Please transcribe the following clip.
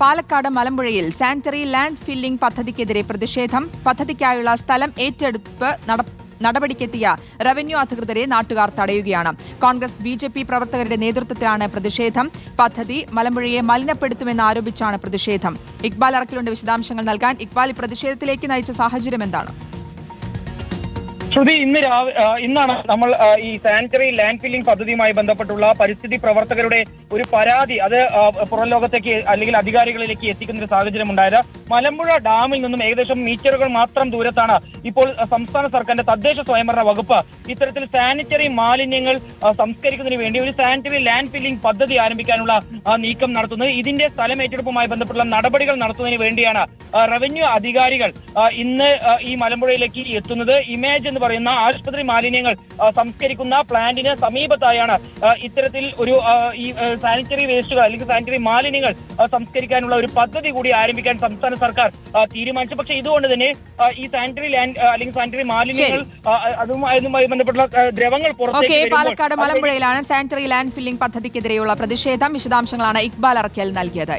പാലക്കാട് മലമ്പുഴയിൽ sanitary land filling പദ്ധതിക്കെതിരെ പ്രതിഷേധം. പദ്ധതിക്കായുള്ള സ്ഥലം ഏറ്റെടുപ്പ് നട- നടപടിക്കെത്തിയ റവന്യൂ അധികൃതരെ നാട്ടുകാർ തടയുകയാണ്. കോൺഗ്രസ് ബി ജെ പി പ്രവർത്തകരുടെ നേതൃത്വത്തിലാണ് പ്രതിഷേധം. പദ്ധതി മലമ്പുഴയെ മലിനപ്പെടുത്തുമെന്ന് ആരോപിച്ചാണ് പ്രതിഷേധം. ഇക്ബാൽ അറക്കിലുണ്ട് വിശദാംശങ്ങൾ നൽകാൻ. ഇക്ബാൽ പ്രതിഷേധത്തിലേക്ക് നയിച്ച സാഹചര്യം എന്താണ്? ശ്രുതി ഇന്ന് രാവി ഇന്നാണ് നമ്മൾ ഈ സാനിറ്ററി ലാൻഡ് ഫില്ലിംഗ് പദ്ധതിയുമായി ബന്ധപ്പെട്ടുള്ള പരിസ്ഥിതി പ്രവർത്തകരുടെ ഒരു പരാതി. അത് പുറം ലോകത്തേക്ക് അല്ലെങ്കിൽ അധികാരികളിലേക്ക് എത്തിക്കുന്ന ഒരു സാഹചര്യം ഉണ്ടായത്. മലമ്പുഴ ഡാമിൽ നിന്നും ഏകദേശം മീറ്ററുകൾ മാത്രം ദൂരത്താണ് ഇപ്പോൾ സംസ്ഥാന സർക്കാരിന്റെ തദ്ദേശ സ്വയംഭരണ വകുപ്പ് ഇത്തരത്തിൽ സാനിറ്ററി മാലിന്യങ്ങൾ സംസ്കരിക്കുന്നതിന് വേണ്ടി ഒരു സാനിറ്ററി ലാൻഡ് ഫില്ലിംഗ് പദ്ധതി ആരംഭിക്കാനുള്ള നീക്കം നടത്തുന്നത്. ഇതിന്റെ സ്ഥലം ഏറ്റെടുപ്പുമായി ബന്ധപ്പെട്ടുള്ള നടപടികൾ നടത്തുന്നതിന് വേണ്ടിയാണ് റവന്യൂ അധികാരികൾ ഇന്ന് ഈ മലമ്പുഴയിലേക്ക് എത്തുന്നത്. ഇമേജ് എന്ന് പറയുന്ന ആശുപത്രി മാലിന്യങ്ങൾ സംസ്കരിക്കുന്ന പ്ലാന്റിന് സമീപത്തായാണ് ഇത്തരത്തിൽ ഒരു ഈ സാനിറ്ററി വേസ്റ്റുകൾ അല്ലെങ്കിൽ സാനിറ്ററി മാലിന്യങ്ങൾ സംസ്കരിക്കാനുള്ള ഒരു പദ്ധതി കൂടി ആരംഭിക്കാൻ സംസ്ഥാന സർക്കാർ തീരുമാനിച്ചു. പക്ഷേ ഇതുകൊണ്ട് തന്നെ ഈ സാനിറ്ററി ലാൻഡ് അല്ലെങ്കിൽ സാനിറ്ററി മാലിന്യങ്ങൾ അതുമായി ബന്ധപ്പെട്ടുള്ള ദ്രവങ്ങൾ പുറത്തേക്ക് പാലക്കാട് മലമ്പുഴയിലാണ് സാനിറ്ററി ലാൻഡ് ഫില്ലിംഗ് പദ്ധതിക്കെതിരെയുള്ള പ്രതിഷേധം. വിശദാംശങ്ങളാണ് ഇക്ബാൽ അറക്കൽ നൽകിയത്.